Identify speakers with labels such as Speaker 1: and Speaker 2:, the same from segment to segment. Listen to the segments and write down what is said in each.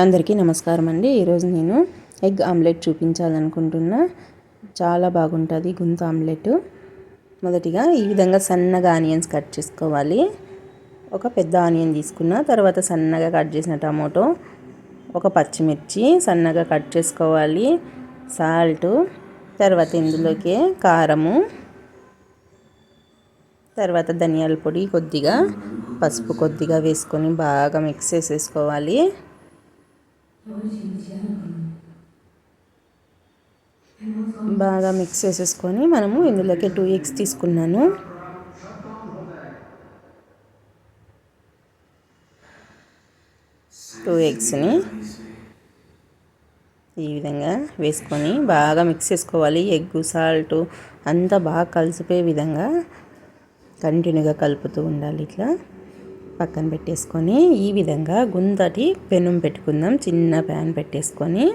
Speaker 1: అందరికీ నమస్కారం అండి. ఈరోజు నేను ఎగ్ ఆమ్లెట్ చూపించాలనుకుంటున్నా. చాలా బాగుంటుంది గుంత ఆమ్లెట్. మొదటిగా ఈ విధంగా సన్నగా ఆనియన్స్ కట్ చేసుకోవాలి. ఒక పెద్ద ఆనియన్ తీసుకున్న తర్వాత సన్నగా కట్ చేసిన టమాటో ఒక పచ్చిమిర్చి సన్నగా కట్ చేసుకోవాలి. సాల్ట్ తర్వాత ఇందులోకి కారము తర్వాత ధనియాల పొడి కొద్దిగా పసుపు కొద్దిగా వేసుకొని బాగా మిక్స్ చేసేసుకోవాలి. బాగా మిక్స్ చేసేసుకొని మనము ఇందులోకి టూ ఎగ్స్ తీసుకున్నాను. టూ ఎగ్స్ని ఈ విధంగా వేసుకొని బాగా మిక్స్ చేసుకోవాలి. ఎగ్ సాల్ట్ అంతా బాగా కలిసిపోయే విధంగా కంటిన్యూగా కలుపుతూ ఉండాలి ఇట్లా. పక్కన పెట్టేసుకొని ఈ విధంగా గుంతటి పెనం పెట్టుకుందాం. చిన్న ప్యాన్ పెట్టేసుకొని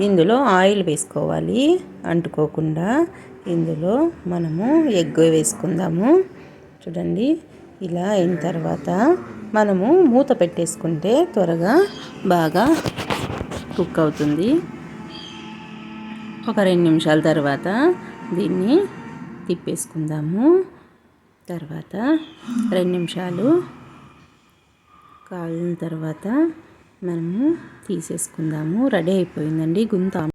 Speaker 1: ఇందులో ఆయిల్ వేసుకోవాలి. అంటుకోకుండా ఇందులో మనము ఎగ్ వేసుకుందాము. చూడండి ఇలా అయిన తర్వాత మనము మూత పెట్టేసుకుంటే త్వరగా బాగా కుక్ అవుతుంది. ఒక రెండు నిమిషాల తర్వాత దీన్ని తిప్పేసుకుందాము. తర్వాత రెండు నిమిషాలు కాలిన తర్వాత మనము తీసేసుకుందాము. రెడీ అయిపోయిందండి గుంత.